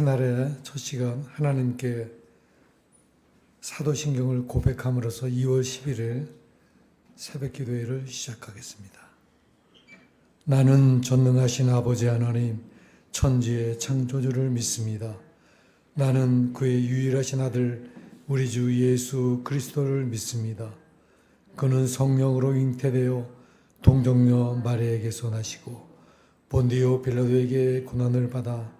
새날의 첫 시간 하나님께 사도신경을 고백함으로써 2월 11일 새벽 기도회를 시작하겠습니다. 나는 전능하신 아버지 하나님 천지의 창조주를 믿습니다. 나는 그의 유일하신 아들 우리 주 예수 그리스도를 믿습니다. 그는 성령으로 잉태되어 동정녀 마리에게서 나시고 본디오 빌라도에게 고난을 받아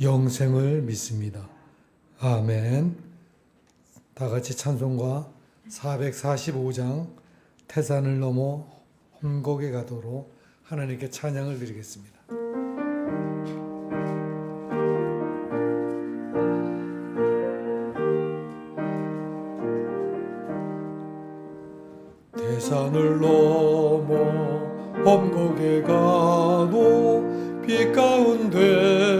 영생을 믿습니다. 아멘. 다 같이 찬송가 445장 태산을 넘어 험곡에 가도록 하나님께 찬양을 드리겠습니다. 대산을 넘어 험곡에 가도 빛 가운데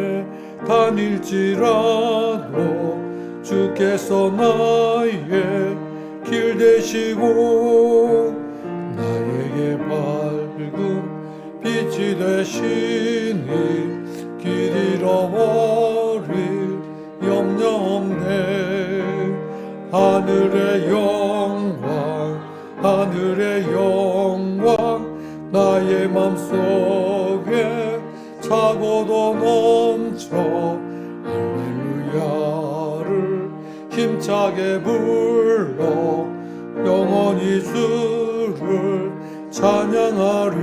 다닐지라도 주께서 나의 길 되시고 나에게 밝은 빛이 되시니 길 잃어버릴 염려 없네. 하늘의 영광 하늘의 영광 나의 맘속에 차고도 넘쳐 할렐루야를 힘차게 불러 영원히 주를 찬양하리.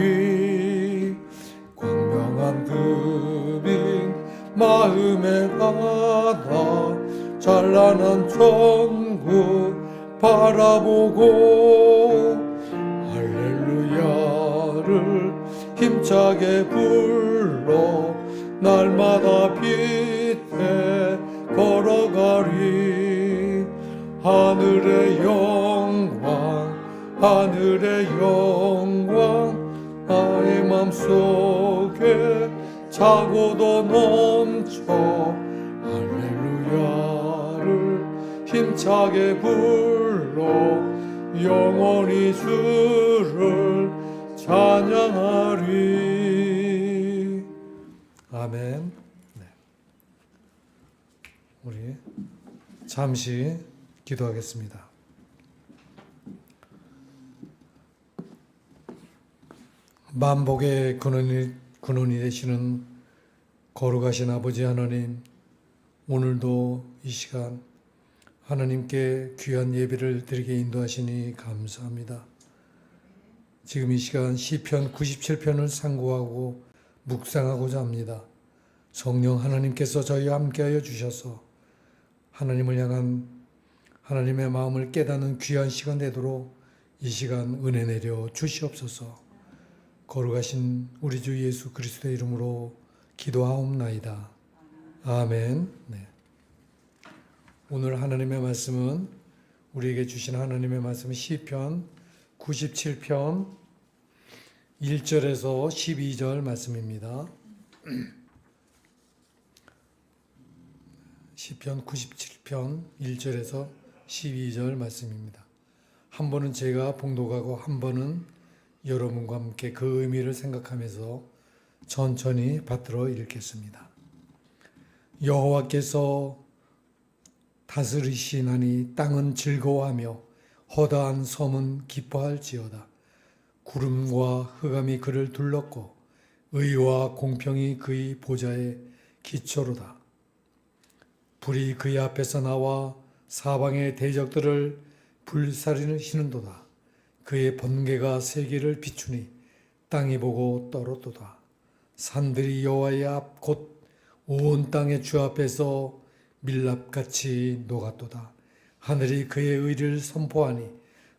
광명한 금인 마음에 가다 찬란한 천국 바라보고 할렐루야를 힘차게 불러 날마다 빛에 걸어가리. 하늘의 영광 하늘의 영광 나의 맘속에 차고도 넘쳐 할렐루야를 힘차게 불러 영원히 주를 찬양하리 아멘 네. 우리 잠시 기도하겠습니다. 만복의 근원이, 근원이 되시는 거룩하신 아버지 하나님, 오늘도 이 시간 하나님께 귀한 예배를 드리게 인도하시니 감사합니다. 지금 이 시간 시편 97편을 상고하고 묵상하고자 합니다. 성령 하나님께서 저희와 함께하여 주셔서 하나님을 향한 하나님의 마음을 깨닫는 귀한 시간 되도록 이 시간 은혜 내려 주시옵소서. 거룩하신 우리 주 예수 그리스도의 이름으로 기도하옵나이다. 아멘. 네. 오늘 하나님의 말씀은 우리에게 주신 하나님의 말씀은 시편 97편 1절에서 12절 말씀입니다. 시편 97편 1절에서 12절 말씀입니다. 한 번은 제가 봉독하고 한 번은 여러분과 함께 그 의미를 생각하면서 천천히 받들어 읽겠습니다. 여호와께서 다스리시나니 땅은 즐거워하며 허다한 섬은 기뻐할지어다. 구름과 흑암이 그를 둘렀고 의와 공평이 그의 보좌의 기초로다. 불이 그의 앞에서 나와 사방의 대적들을 불살리시는도다. 그의 번개가 세계를 비추니 땅이 보고 떨었도다. 산들이 여호와의 앞 곧 온 땅의 주 앞에서 밀랍같이 녹았도다. 하늘이 그의 의를 선포하니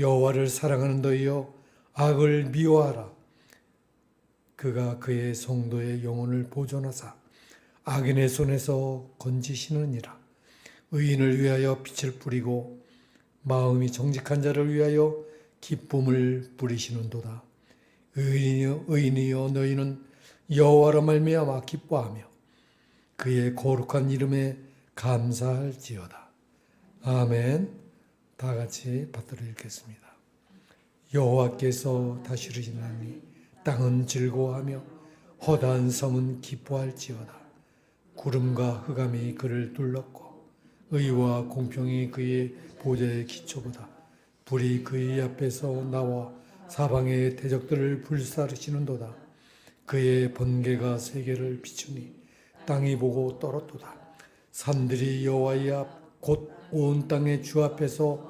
여호와를 사랑하는 너희여 악을 미워하라. 그가 그의 성도의 영혼을 보존하사 악인의 손에서 건지시느니라. 의인을 위하여 빛을 뿌리고 마음이 정직한 자를 위하여 기쁨을 뿌리시는도다. 의인이여, 의인이여 너희는 여호와로 말미암아 기뻐하며 그의 거룩한 이름에 감사할지어다. 아멘. 다 같이 받들어 읽겠습니다. 여호와께서 다스리시나니 땅은 즐거워하며 허다한 성은 기뻐할지어다. 구름과 흑암이 그를 둘렀고 의와 공평이 그의 보좌의 기초보다 불이 그의 앞에서 나와 사방의 대적들을 불사르시는도다. 그의 번개가 세계를 비추니 땅이 보고 떨었도다. 산들이 여호와의 앞 곧 온 땅의 주 앞에서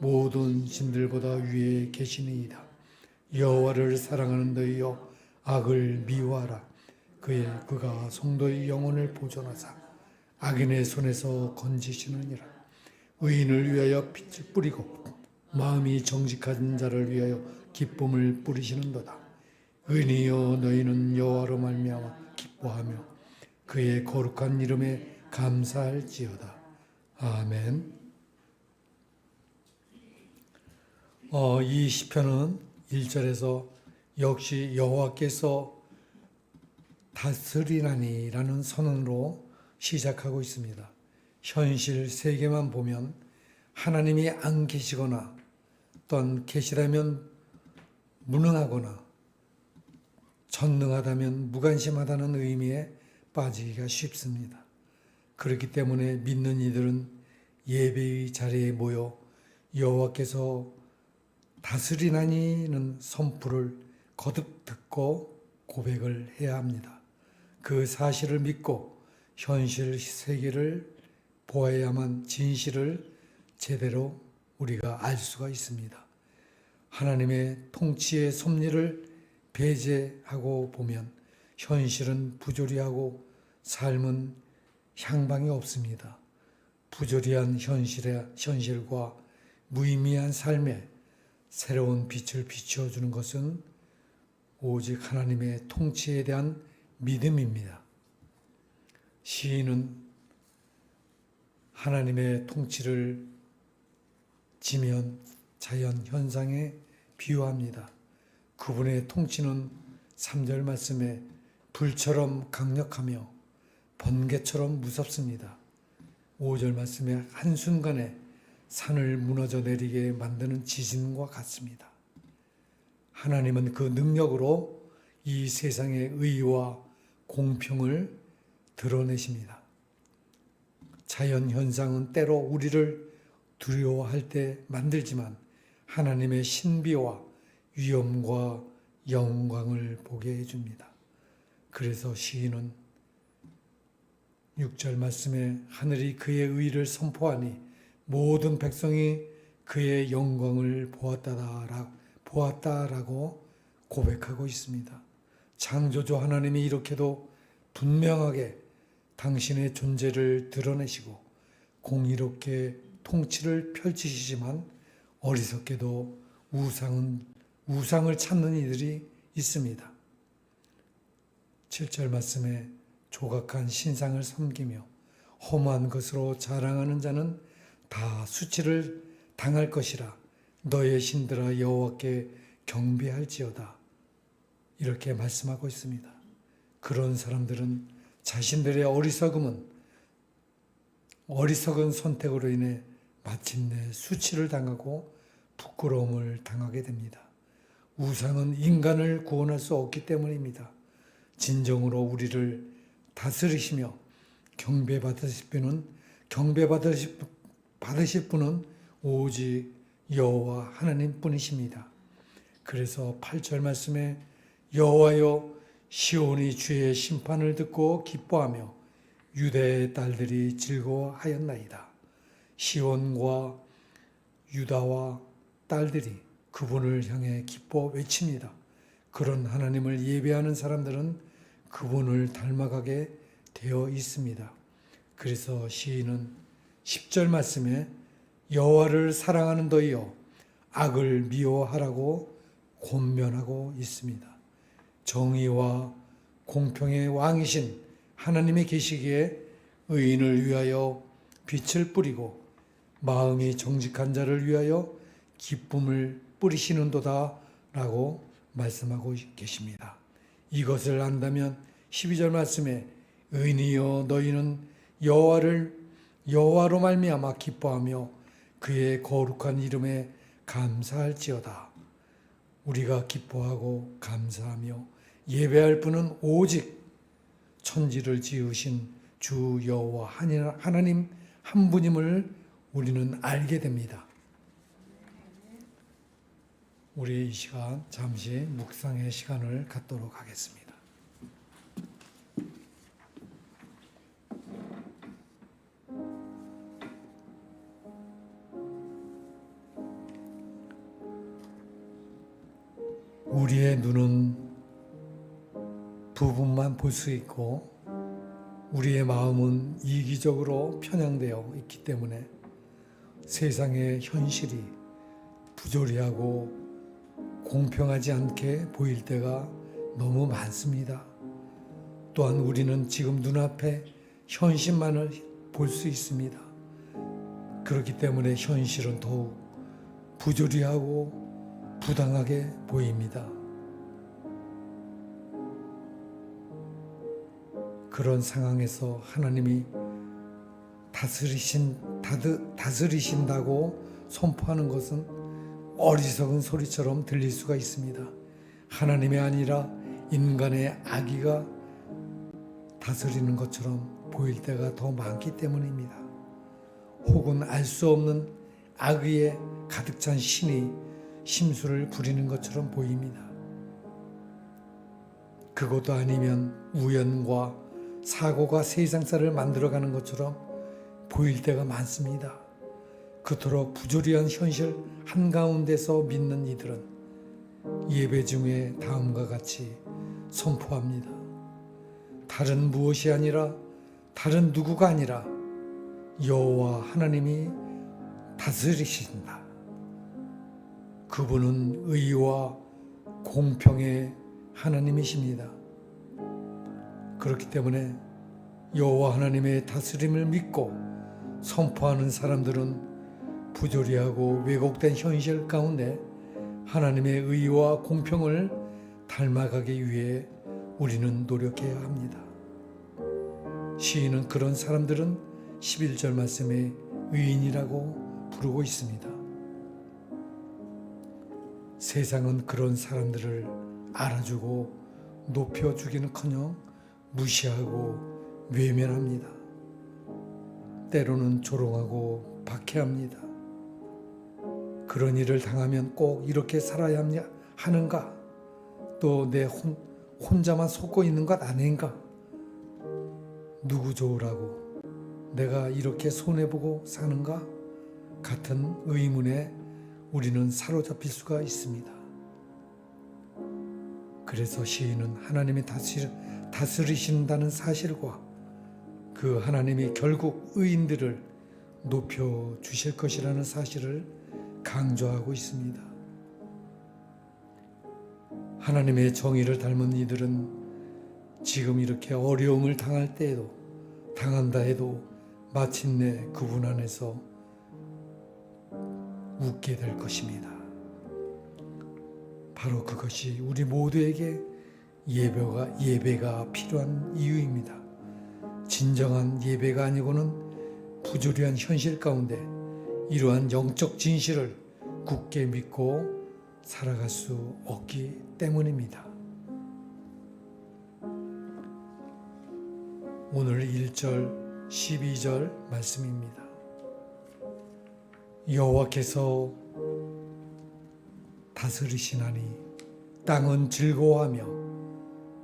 모든 신들보다 위에 계시니이다. 여호와를 사랑하는 너희여 악을 미워하라. 그의 그가 성도의 영혼을 보존하사 악인의 손에서 건지시느니라. 의인을 위하여 빛을 뿌리고 마음이 정직한 자를 위하여 기쁨을 뿌리시는도다. 의인이여 너희는 여호와로 말미암아 기뻐하며 그의 거룩한 이름에 감사할지어다. 아멘. 어, 이 시편은 1절에서 역시 여호와께서 다스리나니라는 선언으로 시작하고 있습니다. 현실 세계만 보면 하나님이 안 계시거나 또한 계시라면 무능하거나 전능하다면 무관심하다는 의미에 빠지기가 쉽습니다. 그렇기 때문에 믿는 이들은 예배의 자리에 모여 여호와께서 다스리나니는 선포를 거듭 듣고 고백을 해야 합니다. 그 사실을 믿고 현실 세계를 보아야만 진실을 제대로 우리가 알 수가 있습니다. 하나님의 통치의 섭리를 배제하고 보면 현실은 부조리하고 삶은 향방이 없습니다. 부조리한 현실의 현실과 무의미한 삶에 새로운 빛을 비추어주는 것은 오직 하나님의 통치에 대한 믿음입니다. 시인은 하나님의 통치를 지면 자연 현상에 비유합니다. 그분의 통치는 3절 말씀에 불처럼 강력하며 번개처럼 무섭습니다. 5절 말씀에 한순간에 산을 무너져 내리게 만드는 지진과 같습니다. 하나님은 그 능력으로 이 세상의 의와 공평을 드러내십니다. 자연 현상은 때로 우리를 두려워할 때 만들지만 하나님의 신비와 위엄과 영광을 보게 해줍니다. 그래서 시인은 6절 말씀에 하늘이 그의 의를 선포하니 모든 백성이 그의 영광을 보았다라 보았다라고 고백하고 있습니다. 창조주 하나님이 이렇게도 분명하게 당신의 존재를 드러내시고 공의롭게 통치를 펼치시지만 어리석게도 우상은 우상을 찾는 이들이 있습니다. 7절 말씀에 조각한 신상을 섬기며 험한 것으로 자랑하는 자는 다 수치를 당할 것이라 너의 신들아 여호와께 경배할지어다 이렇게 말씀하고 있습니다. 그런 사람들은 자신들의 어리석음은 어리석은 선택으로 인해 마침내 수치를 당하고 부끄러움을 당하게 됩니다. 우상은 인간을 구원할 수 없기 때문입니다. 진정으로 우리를 다스리시며 경배받으실 분은 경배받으실 받으실 분은 오직 여호와 하나님 뿐이십니다. 그래서 8절 말씀에 여호와여 시온이 주의 심판을 듣고 기뻐하며 유대의 딸들이 즐거워하였나이다. 시온과 유다와 딸들이 그분을 향해 기뻐 외칩니다. 그런 하나님을 예배하는 사람들은 그분을 닮아가게 되어 있습니다. 그래서 시인은 10절 말씀에 여호와를 사랑하는 너희여 악을 미워하라고 권면하고 있습니다. 정의와 공평의 왕이신 하나님의 계시기에 의인을 위하여 빛을 뿌리고 마음이 정직한 자를 위하여 기쁨을 뿌리시는도다라고 말씀하고 계십니다. 이것을 안다면 12절 말씀에 의인이여 너희는 여호와를 여호와로 말미암아 기뻐하며 그의 거룩한 이름에 감사할지어다. 우리가 기뻐하고 감사하며 예배할 분은 오직 천지를 지으신 주 여호와 하나님 한 분임을 우리는 알게 됩니다. 우리 이 시간 잠시 묵상의 시간을 갖도록 하겠습니다. 볼 수 있고 우리의 마음은 이기적으로 편향되어 있기 때문에 세상의 현실이 부조리하고 공평하지 않게 보일 때가 너무 많습니다. 또한 우리는 지금 눈앞에 현실만을 볼 수 있습니다. 그렇기 때문에 현실은 더욱 부조리하고 부당하게 보입니다. 그런 상황에서 하나님이 다스리신 다드, 다스리신다고 선포하는 것은 어리석은 소리처럼 들릴 수가 있습니다. 하나님이 아니라 인간의 악의가 다스리는 것처럼 보일 때가 더 많기 때문입니다. 혹은 알 수 없는 악의에 가득 찬 신이 심술을 부리는 것처럼 보입니다. 그것도 아니면 우연과 사고가 세상사를 만들어가는 것처럼 보일 때가 많습니다. 그토록 부조리한 현실 한가운데서 믿는 이들은 예배 중에 다음과 같이 선포합니다. 다른 무엇이 아니라 다른 누구가 아니라 여호와 하나님이 다스리신다. 그분은 의와 공평의 하나님이십니다. 그렇기 때문에 여호와 하나님의 다스림을 믿고 선포하는 사람들은 부조리하고 왜곡된 현실 가운데 하나님의 의와 공평을 닮아가기 위해 우리는 노력해야 합니다. 시인은 그런 사람들은 11절 말씀에 의인이라고 부르고 있습니다. 세상은 그런 사람들을 알아주고 높여주기는 커녕 무시하고 외면합니다. 때로는 조롱하고 박해합니다. 그런 일을 당하면 꼭 이렇게 살아야 하는가? 또 내 혼자만 속고 있는 것 아닌가? 누구 좋으라고 내가 이렇게 손해보고 사는가? 같은 의문에 우리는 사로잡힐 수가 있습니다. 그래서 시인은 하나님이 다스리, 다스리신다는 사실과 그 하나님이 결국 의인들을 높여 주실 것이라는 사실을 강조하고 있습니다. 하나님의 정의를 닮은 이들은 지금 이렇게 어려움을 당할 때에도 당한다 해도 마침내 그분 안에서 웃게 될 것입니다. 바로 그것이 우리 모두에게 예배가 예배가 필요한 이유입니다. 진정한 예배가 아니고는 부조리한 현실 가운데 이러한 영적 진실을 굳게 믿고 살아갈 수 없기 때문입니다. 오늘 1절 12절 말씀입니다. 여호와께서 다스리시나니 땅은 즐거워하며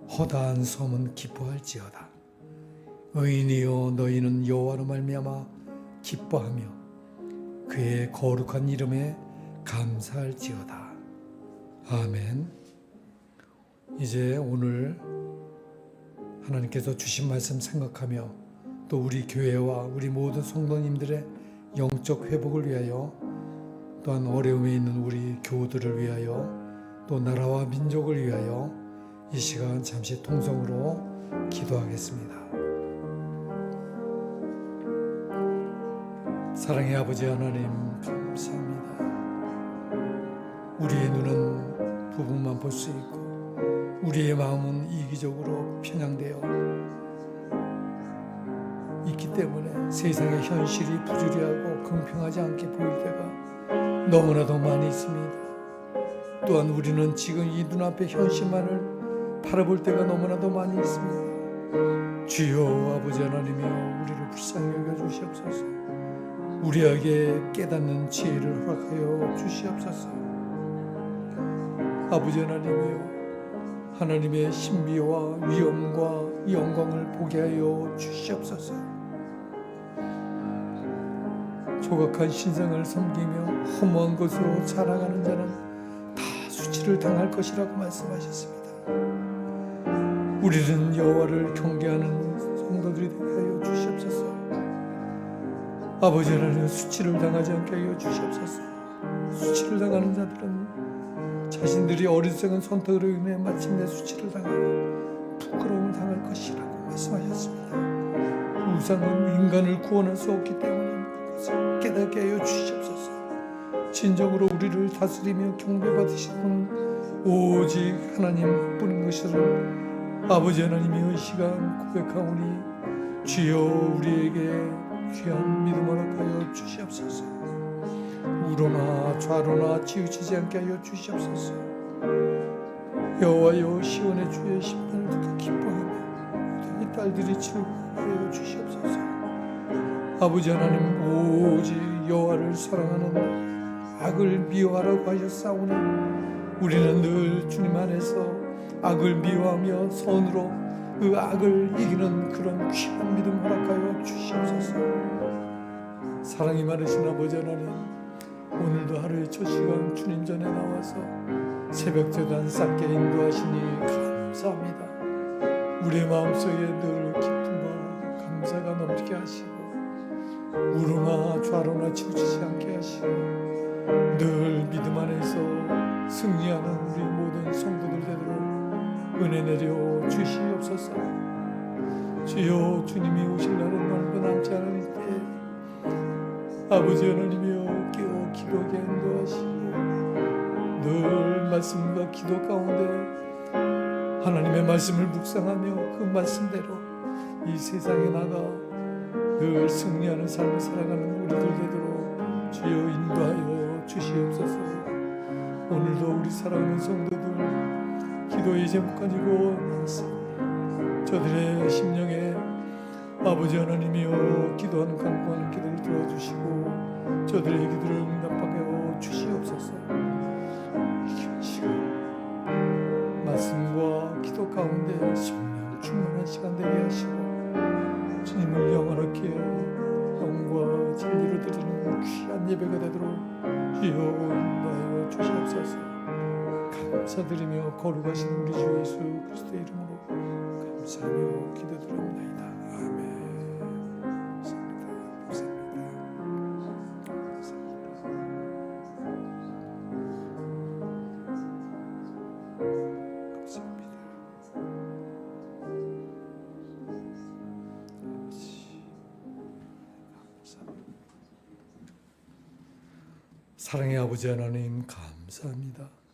허다한 섬은 기뻐할지어다. 의인이여 너희는 여호와로 말미암아 기뻐하며 그의 거룩한 이름에 감사할지어다. 아멘. 이제 오늘 하나님께서 주신 말씀 생각하며 또 우리 교회와 우리 모든 성도님들의 영적 회복을 위하여 또한 어려움에 있는 우리 교우들을 위하여 또 나라와 민족을 위하여 이 시간 잠시 통성으로 기도하겠습니다. 사랑의 아버지 하나님 감사합니다. 우리의 눈은 부분만 볼 수 있고 우리의 마음은 이기적으로 편향되어 있기 때문에 세상의 현실이 부주리하고 공평하지 않게 보일 때가 너무나도 많이 있습니다. 또한 우리는 지금 이 눈앞의 현실만을 바라볼 때가 너무나도 많이 있습니다. 주여 아버지 하나님이여 우리를 불쌍히 여겨 주시옵소서. 우리에게 깨닫는 지혜를 허락하여 주시옵소서. 아버지 하나님이여 하나님의 신비와 위엄과 영광을 보게 하여 주시옵소서. 조각한 신상을 섬기며 허무한 것으로 자랑하는 자는 다 수치를 당할 것이라고 말씀하셨습니다. 우리는 여호와를 경계하는 성도들이 되게 하여 주시옵소서. 아버지 하나님 수치를 당하지 않게 하여 주시옵소서. 수치를 당하는 자들은 자신들이 어리석은 선택으로 인해 마침내 수치를 당하고 부끄러움을 당할 것이라고 말씀하셨습니다. 우상은 인간을 구원할 수 없기 때문에 그것을 깨닫게 하여 주시옵소서. 진정으로 우리를 다스리며 경배받으시는 오직 하나님뿐인 것을 아버지 하나님이 이 시간 고백하오니 주여 우리에게 귀한 믿음 허락하여 주시옵소서. 우로나 좌로나 치우치지 않게 하여 주시옵소서. 여호와여 시온의 주의 심판을 듣고 기뻐하며 이 딸들이 즐거워하게 하여 주시옵소서. 아버지 하나님 오직 여호와를 사랑하는 악을 미워하라고 하셨사오니 우리는 늘 주님 안에서 악을 미워하며 선으로 그 악을 이기는 그런 귀한 믿음 허락하여 주시옵소서. 사랑이 많으신 아버지 하나님 오늘도 하루의 첫 시간 주님 전에 나와서 새벽 재단 쌓게 인도하시니 감사합니다. 우리의 마음속에 늘 기쁨과 감사가 넘치게 하시고 우로나 좌로나 치우치지 않게 하시고 늘 믿음 안에서 승리하는 우리 모든 성도들 되도록 은혜 내려 주시옵소서. 주여 주님이 오실 날은 얼마 남지 않을 때 아버지 하나님이여 깨어 기도하게 인도하시고 늘 말씀과 기도 가운데 하나님의 말씀을 묵상하며 그 말씀대로 이 세상에 나가 늘 승리하는 삶을 살아가는 우리들 되도록 주여 인도하여 주시옵소서 오늘도 우리 사랑하는 성도들 가지고 나왔습니다 저들의 심령에 아버지 하나님이여 기도하는 간구하는 기도를 들어주시고 저들의 기도를 응답하게 거룩하신 우리 주 예수 그리스도의 이름으로 감사하며 기도드립니다. 아멘. 사랑의 아버지 하나님 감사합니다.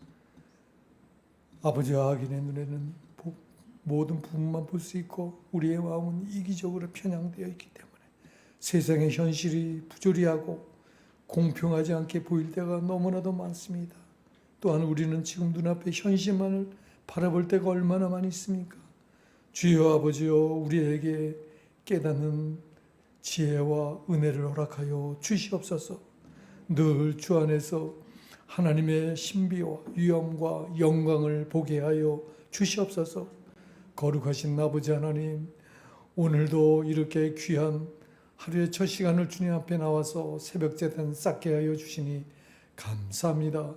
아버지와 아기의 눈에는 보- 모든 부분만 볼 수 있고 우리의 마음은 이기적으로 편향되어 있기 때문에 세상의 현실이 부조리하고 공평하지 않게 보일 때가 너무나도 많습니다. 또한 우리는 지금 눈앞의 현실만을 바라볼 때가 얼마나 많이 있습니까? 주여 아버지여 우리에게 깨닫는 지혜와 은혜를 허락하여 주시옵소서. 늘 주 안에서 하나님의 신비와 위엄과 영광을 보게 하여 주시옵소서. 거룩하신 아버지 하나님, 오늘도 이렇게 귀한 하루의 첫 시간을 주님 앞에 나와서 새벽 재단 쌓게 하여 주시니 감사합니다.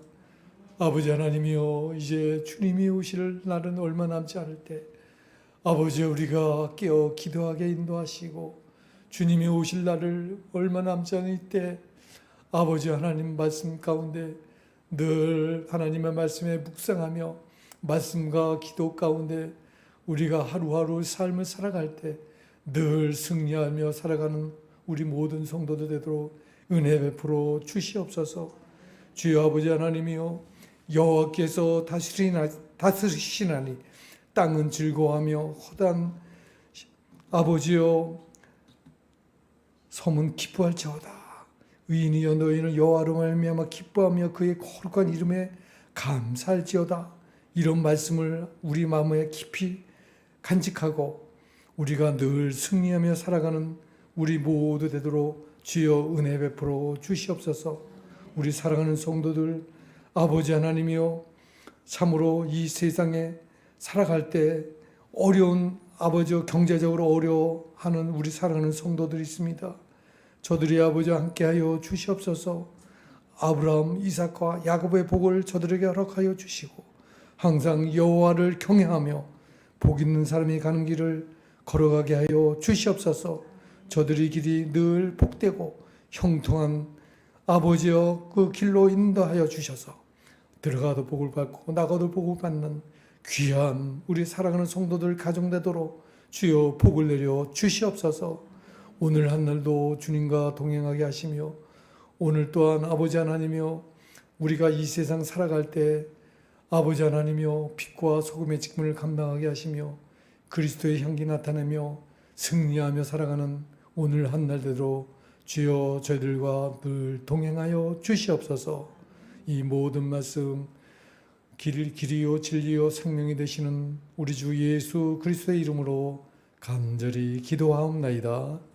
아버지 하나님이여 이제 주님이 오실 날은 얼마 남지 않을 때 아버지 우리가 깨어 기도하게 인도하시고 주님이 오실 날을 얼마 남지 않을 때 아버지 하나님 말씀 가운데 늘 하나님의 말씀에 묵상하며 말씀과 기도 가운데 우리가 하루하루 삶을 살아갈 때 늘 승리하며 살아가는 우리 모든 성도들 되도록 은혜 베풀어 주시옵소서. 주여 아버지 하나님이여 여호와께서 다스리시나니 땅은 즐거워하며 허단 아버지여 섬은 기뻐할지어다. 의인이여 너희는 여호와로 말미암아 기뻐하며 그의 거룩한 이름에 감사할지어다. 이런 말씀을 우리 마음에 깊이 간직하고 우리가 늘 승리하며 살아가는 우리 모두 되도록 주여 은혜 베풀어 주시옵소서. 우리 사랑하는 성도들 아버지 하나님이여 참으로 이 세상에 살아갈 때 어려운 아버지 경제적으로 어려워하는 우리 사랑하는 성도들이 있습니다. 저들이 아버지와 함께하여 주시옵소서. 아브라함, 이삭과 야곱의 복을 저들에게 허락하여 주시고 항상 여호와를 경외하며 복 있는 사람이 가는 길을 걸어가게 하여 주시옵소서. 저들의 길이 늘 복되고 형통한 아버지여 그 길로 인도하여 주셔서 들어가도 복을 받고 나가도 복을 받는 귀한 우리 사랑하는 성도들 가정되도록 주여 복을 내려 주시옵소서. 오늘 한 날도 주님과 동행하게 하시며 오늘 또한 아버지 하나님이여 우리가 이 세상 살아갈 때 아버지 하나님이여 빛과 소금의 직분을 감당하게 하시며 그리스도의 향기 나타내며 승리하며 살아가는 오늘 한날 되도록 주여 저희들과 늘 동행하여 주시옵소서. 이 모든 말씀 길, 길이요 진리요 생명이 되시는 우리 주 예수 그리스도의 이름으로 간절히 기도하옵나이다.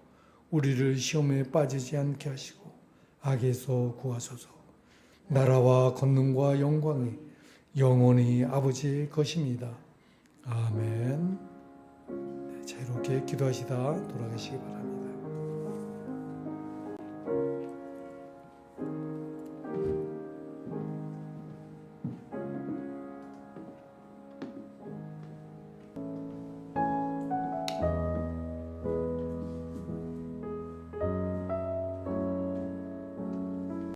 우리를 시험에 빠지지 않게 하시고 악에서 구하소서. 나라와 권능과 영광이 영원히 아버지의 것입니다. 아멘. 네, 자유롭게 기도하시다 돌아가시기 바랍니다.